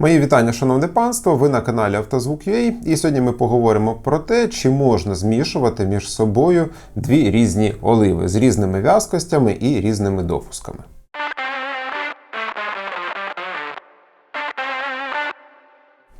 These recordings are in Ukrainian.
Мої вітання, шановне панство. Ви на каналі Автозвук.ua і сьогодні ми поговоримо про те, чи можна змішувати між собою дві різні оливи з різними в'язкостями і різними допусками.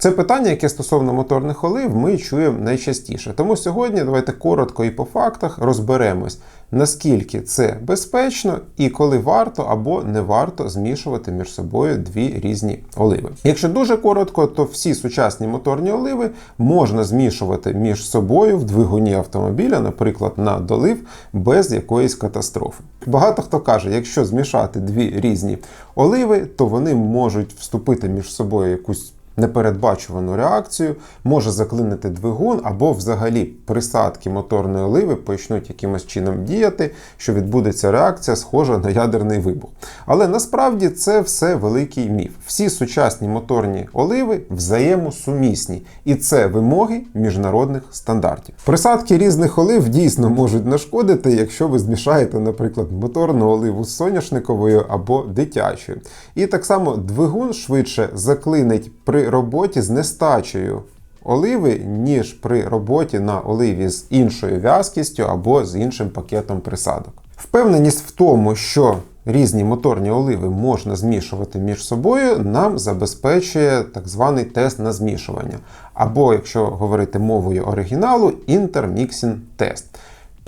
Це питання, яке стосовно моторних олив, ми чуємо найчастіше. Тому сьогодні давайте коротко і по фактах розберемось, наскільки це безпечно і коли варто або не варто змішувати між собою дві різні оливи. Якщо дуже коротко, то всі сучасні моторні оливи можна змішувати між собою в двигуні автомобіля, наприклад, на долив, без якоїсь катастрофи. Багато хто каже, якщо змішати дві різні оливи, то вони можуть вступити між собою якусь непередбачувану реакцію, може заклинити двигун, або взагалі присадки моторної оливи почнуть якимось чином діяти, що відбудеться реакція, схожа на ядерний вибух. Але насправді це все великий міф. Всі сучасні моторні оливи взаємосумісні, і це вимоги міжнародних стандартів. Присадки різних олив дійсно можуть нашкодити, якщо ви змішаєте, наприклад, моторну оливу з соняшниковою або дитячою. І так само двигун швидше заклинить при роботі з нестачею оливи, ніж при роботі на оливі з іншою в'язкістю або з іншим пакетом присадок. Впевненість в тому, що різні моторні оливи можна змішувати між собою, нам забезпечує так званий тест на змішування. Або, якщо говорити мовою оригіналу, інтерміксінг тест.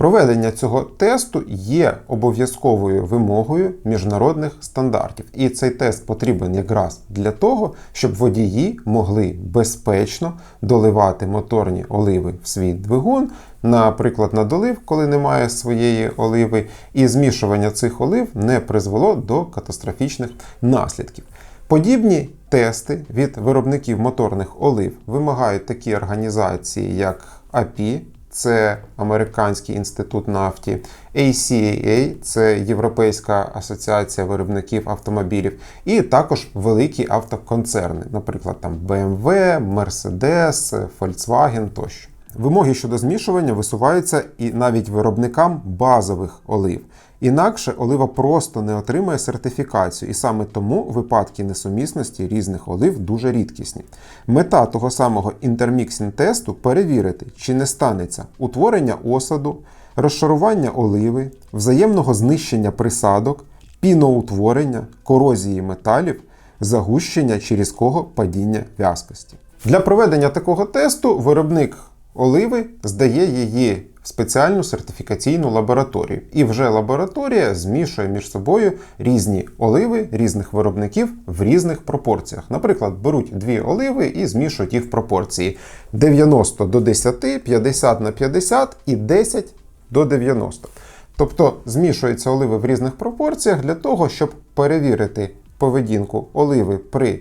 Проведення цього тесту є обов'язковою вимогою міжнародних стандартів. І цей тест потрібен якраз для того, щоб водії могли безпечно доливати моторні оливи в свій двигун, наприклад, на долив, коли немає своєї оливи, і змішування цих олив не призвело до катастрофічних наслідків. Подібні тести від виробників моторних олив вимагають такі організації, як API, це Американський інститут нафті, ACAA це Європейська асоціація виробників автомобілів, і також великі автоконцерни, наприклад, там BMW, Mercedes, Volkswagen тощо. Вимоги щодо змішування висуваються і навіть виробникам базових олив. Інакше олива просто не отримає сертифікацію, і саме тому випадки несумісності різних олив дуже рідкісні. Мета того самого інтерміксінг тесту перевірити, чи не станеться утворення осаду, розшарування оливи, взаємного знищення присадок, піноутворення, корозії металів, загущення чи різкого падіння в'язкості. Для проведення такого тесту виробник оливи здає її в спеціальну сертифікаційну лабораторію. І вже лабораторія змішує між собою різні оливи різних виробників в різних пропорціях. Наприклад, беруть дві оливи і змішують їх в пропорції 90 до 10, 50 на 50 і 10 до 90. Тобто змішуються оливи в різних пропорціях для того, щоб перевірити поведінку оливи при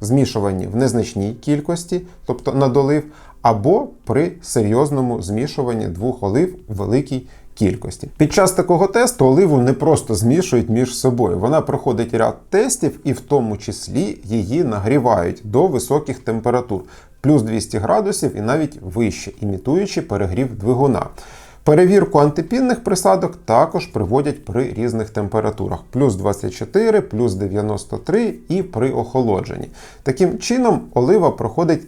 змішуванні в незначній кількості, тобто на долив, або при серйозному змішуванні двох олив в великій кількості. Під час такого тесту оливу не просто змішують між собою. Вона проходить ряд тестів, і в тому числі її нагрівають до високих температур, плюс 200 градусів і навіть вище, імітуючи перегрів двигуна. Перевірку антипінних присадок також приводять при різних температурах: плюс 24, плюс 93 і при охолодженні. Таким чином, олива проходить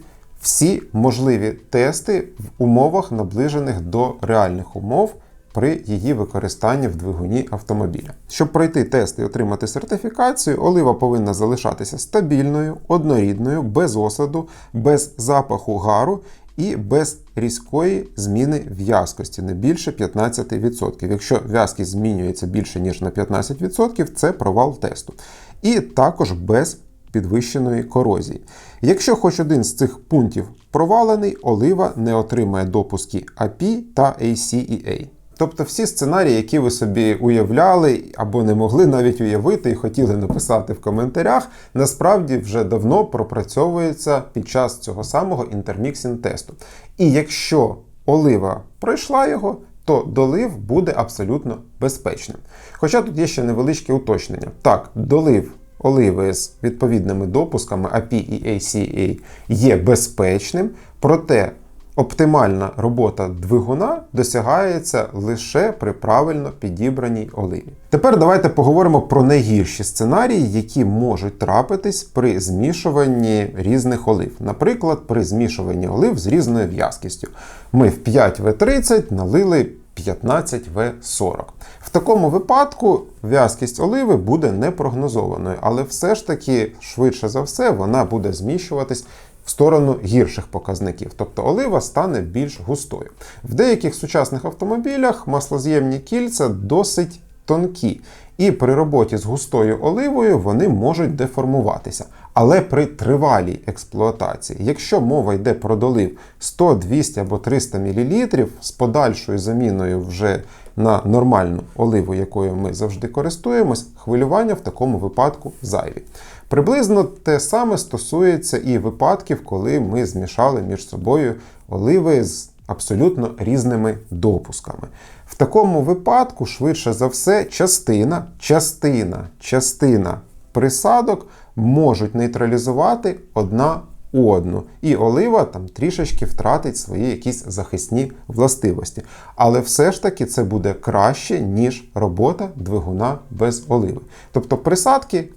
всі можливі тести в умовах, наближених до реальних умов при її використанні в двигуні автомобіля. Щоб пройти тест і отримати сертифікацію, олива повинна залишатися стабільною, однорідною, без осаду, без запаху гару. І без різкої зміни в'язкості не більше 15%. Якщо в'язкість змінюється більше, ніж на 15%, це провал тесту. І також без підвищеної корозії. Якщо хоч один з цих пунктів провалений, олива не отримає допуски API та ACEA. Тобто всі сценарії, які ви собі уявляли або не могли навіть уявити і хотіли написати в коментарях, насправді вже давно пропрацьовуються під час цього самого інтерміксінг тесту. І якщо олива пройшла його, то долив буде абсолютно безпечним. Хоча тут є ще невеличке уточнення. Так, долив оливи з відповідними допусками API і ACA є безпечним, проте оптимальна робота двигуна досягається лише при правильно підібраній оливі. Тепер давайте поговоримо про найгірші сценарії, які можуть трапитись при змішуванні різних олив. Наприклад, при змішуванні олив з різною в'язкістю. Ми в 5В30 налили 15В40. В такому випадку в'язкість оливи буде непрогнозованою, але все ж таки, швидше за все, вона буде зміщуватись в сторону гірших показників, тобто олива стане більш густою. В деяких сучасних автомобілях маслоз'ємні кільця досить тонкі, і при роботі з густою оливою вони можуть деформуватися. Але при тривалій експлуатації, якщо мова йде про долив 100, 200 або 300 мл з подальшою заміною вже на нормальну оливу, якою ми завжди користуємось, хвилювання в такому випадку зайві. Приблизно те саме стосується і випадків, коли ми змішали між собою оливи з абсолютно різними допусками. В такому випадку, швидше за все, частина, частина, частина присадок можуть нейтралізувати одна одну. І олива там трішечки втратить свої якісь захисні властивості. Але все ж таки це буде краще, ніж робота двигуна без оливи. Тобто присадки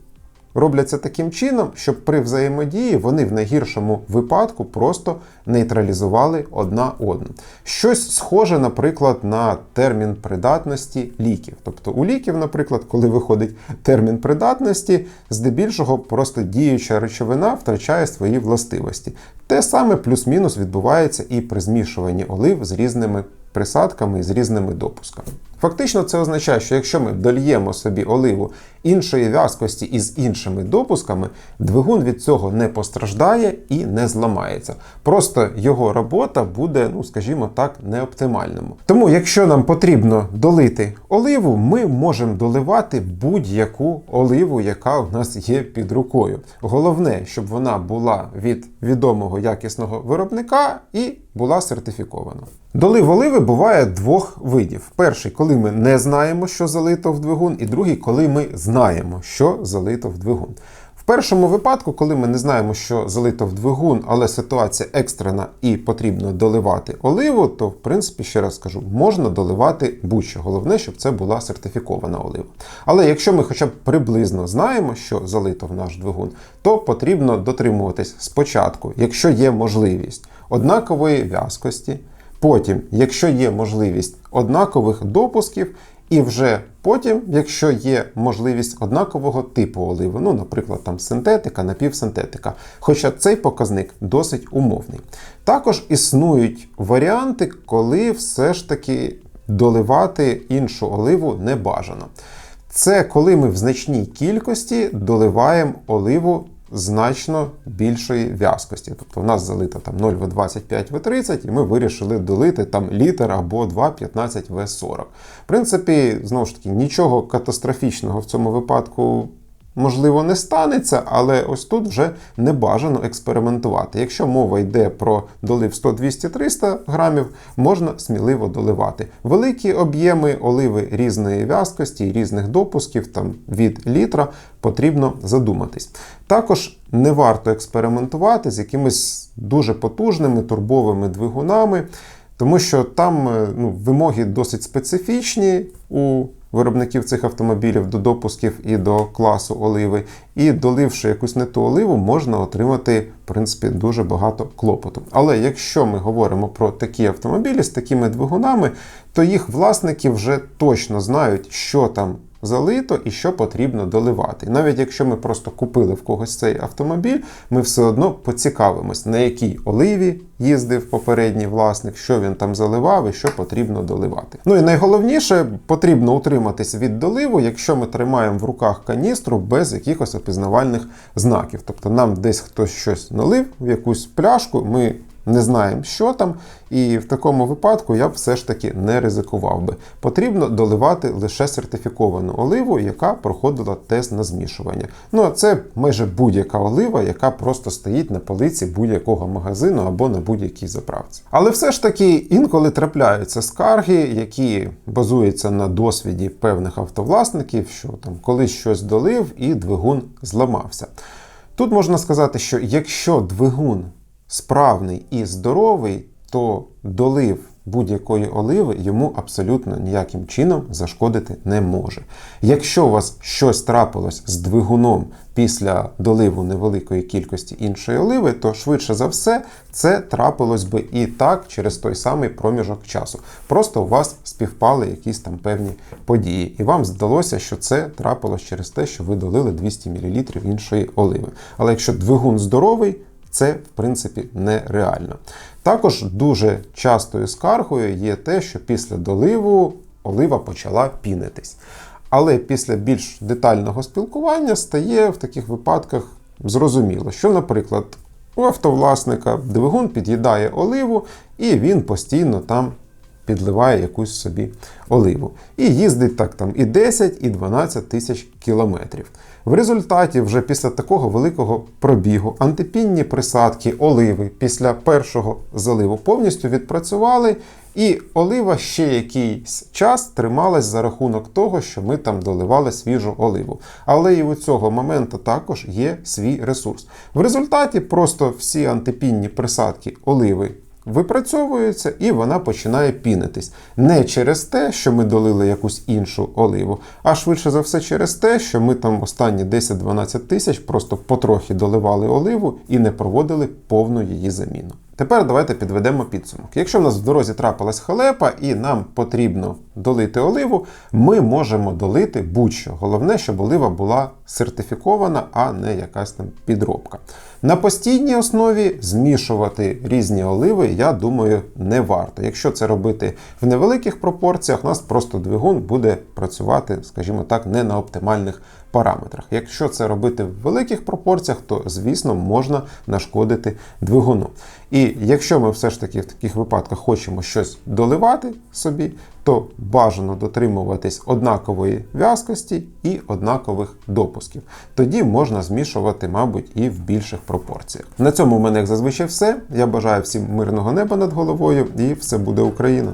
робляться таким чином, щоб при взаємодії вони в найгіршому випадку просто нейтралізували одна одну. Щось схоже, наприклад, на термін придатності ліків. Тобто у ліків, наприклад, коли виходить термін придатності, здебільшого просто діюча речовина втрачає свої властивості. Те саме плюс-мінус відбувається і при змішуванні олив з різними присадками і з різними допусками. Фактично, це означає, що якщо ми дольємо собі оливу іншої в'язкості із іншими допусками, двигун від цього не постраждає і не зламається. Просто його робота буде, ну скажімо так, неоптимальному. Тому, якщо нам потрібно долити оливу, ми можемо доливати будь-яку оливу, яка у нас є під рукою. Головне, щоб вона була від відомого якісного виробника і була сертифікована. Долив оливи буває двох видів: перший, коли ми не знаємо, що залито в двигун, і другий, коли ми знаємо, що залито в двигун. Першому випадку, коли ми не знаємо, що залито в двигун, але ситуація екстрена і потрібно доливати оливу, то в принципі, ще раз скажу, можна доливати будь-що. Головне, щоб це була сертифікована олива. Але якщо ми хоча б приблизно знаємо, що залито в наш двигун, то потрібно дотримуватись спочатку, якщо є можливість однакової в'язкості. Потім, якщо є можливість однакових допусків, і вже потім, якщо є можливість однакового типу оливи, ну, наприклад, там синтетика, напівсинтетика. Хоча цей показник досить умовний. Також існують варіанти, коли все ж таки доливати іншу оливу не бажано. Це коли ми в значній кількості доливаємо оливу значно більшої в'язкості. Тобто в нас залито там 0В25В30, і ми вирішили долити там літр або 2,15В40. В принципі, знову ж таки, нічого катастрофічного в цьому випадку можливо, не станеться, але ось тут вже не бажано експериментувати. Якщо мова йде про долив 100, 200, 300 грамів, можна сміливо доливати. Великі об'єми оливи різної в'язкості, різних допусків там від літра потрібно задуматись. Також не варто експериментувати з якимись дуже потужними турбовими двигунами. Тому що там ну, вимоги досить специфічні у виробників цих автомобілів до допусків і до класу оливи. І доливши якусь не ту оливу, можна отримати в принципі дуже багато клопоту. Але якщо ми говоримо про такі автомобілі з такими двигунами, то їх власники вже точно знають, що там залито і що потрібно доливати. навіть якщо ми просто купили в когось цей автомобіль, ми все одно поцікавимось, на якій оливі їздив попередній власник, що він там заливав і що потрібно доливати. Ну і найголовніше, потрібно утриматись від доливу, якщо ми тримаємо в руках каністру без якихось опізнавальних знаків. Тобто нам десь хтось щось налив в якусь пляшку, ми не знаємо, що там, і в такому випадку я все ж таки не ризикував би. Потрібно доливати лише сертифіковану оливу, яка проходила тест на змішування. Ну а це майже будь-яка олива, яка просто стоїть на полиці будь-якого магазину або на будь-якій заправці. Але все ж таки інколи трапляються скарги, які базуються на досвіді певних автовласників, що там колись щось долив і двигун зламався. Тут можна сказати, що якщо двигун справний і здоровий, то долив будь-якої оливи йому абсолютно ніяким чином зашкодити не може. Якщо у вас щось трапилось з двигуном після доливу невеликої кількості іншої оливи, то швидше за все це трапилось би і так через той самий проміжок часу. Просто у вас співпали якісь там певні події, і вам здалося, що це трапилось через те, що ви долили 200 мл іншої оливи. Але якщо двигун здоровий, це в принципі нереально. Також дуже частою скаргою є те, що після доливу олива почала пінитись. Але після більш детального спілкування стає в таких випадках зрозуміло, що, наприклад, у автовласника двигун під'їдає оливу, і він постійно там підливає якусь собі оливу. І їздить так там і 10, і 12 тисяч кілометрів. В результаті, вже після такого великого пробігу, антипінні присадки оливи після першого заливу повністю відпрацювали, і олива ще якийсь час трималась за рахунок того, що ми там доливали свіжу оливу. Але і у цього моменту також є свій ресурс. В результаті просто всі антипінні присадки оливи випрацьовується і вона починає пінитись. Не через те, що ми долили якусь іншу оливу, а швидше за все через те, що ми там останні 10-12 тисяч просто потрохи доливали оливу і не проводили повну її заміну. Тепер давайте підведемо підсумок. Якщо в нас в дорозі трапилась халепа і нам потрібно долити оливу, ми можемо долити будь-що. Головне, щоб олива була сертифікована, а не якась там підробка. На постійній основі змішувати різні оливи, я думаю, не варто. Якщо це робити в невеликих пропорціях, у нас просто двигун буде працювати, скажімо так, не на оптимальних параметрах. Якщо це робити в великих пропорціях, то звісно можна нашкодити двигуну. І якщо ми все ж таки в таких випадках хочемо щось доливати собі, то бажано дотримуватись однакової в'язкості і однакових допусків. Тоді можна змішувати, мабуть, і в більших пропорціях. На цьому в мене як зазвичай все. Я бажаю всім мирного неба над головою, і все буде Україна!